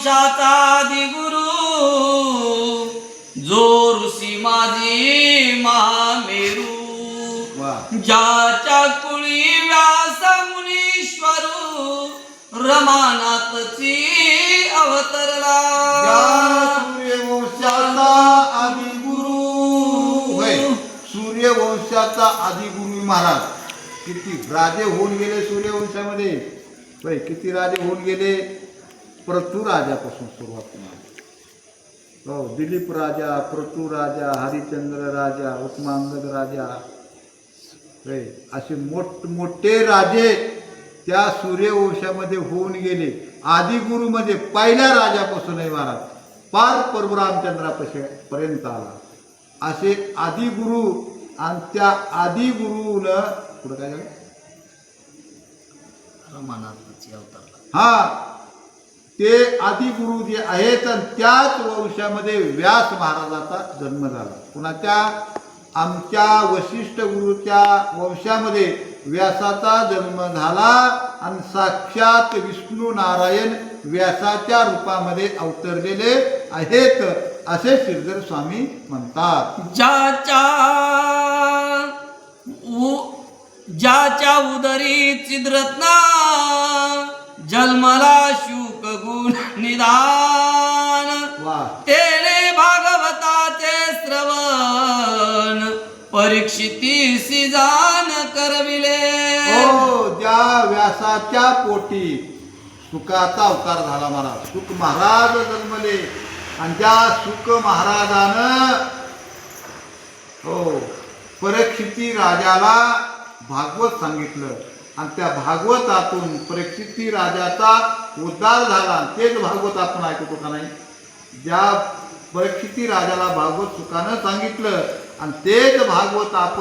वंशाचा आदिगुरु जो ऋषी माझी महामेरू ज्याच्या कुळी व्यास मुनीश्वरू रमानाथची अवतरला. सूर्यवंशाचा आदिगुरु. होय सूर्यवंशाचा आदिगुरु महाराज. किती राजे होऊन गेले सूर्यवंशामध्ये. किती राजे होऊन गेले? प्रतू राजापासून सुरुवात केली हो दिलीप राजा प्रतू राजा हरिचंद्र राजा उपमांगद राजा असे मोठमोठे राजे त्या सूर्यवंशामध्ये होऊन गेले. आदिगुरु म्हणजे पहिल्या राजापासून आहे महाराज पार परशुरामचंद्रापाशी पर्यंत आला. असे आदिगुरु आणि त्या आदिगुरुनं पुढं काय झालं? हा ते आदिगुरु जे आहेत आणि त्याच वंशामध्ये व्यास महाराजाचा जन्म झाला. कुणाच्या आमच्या वशिष्ठ गुरुच्या वंशामध्ये व्यासाचा जन्म झाला आणि साक्षात विष्णू नारायण व्यासाच्या रूपामध्ये अवतरलेले आहेत असे श्रीधर स्वामी म्हणतात. ज्याच्या ज्याच्या उदरी चिद्रत्ना जन्मला श्रवण परीक्षिती करविले. हो ज्या व्यासाच्या पोटी सुखाचा अवतार झाला महाराज सुख महाराज जन्मले आणि त्या सुख महाराजानं हो परीक्षिती राजाला भागवत सांगितलं. आणि त्या भागवतातून परीक्षिती राजाचा उद्धार झाला. तेच भागवत आपण ऐकतो का नाही? ज्या परीक्षिती राजाला भागवत सुखानं सांगितलं. आणि तेच भागवत आपण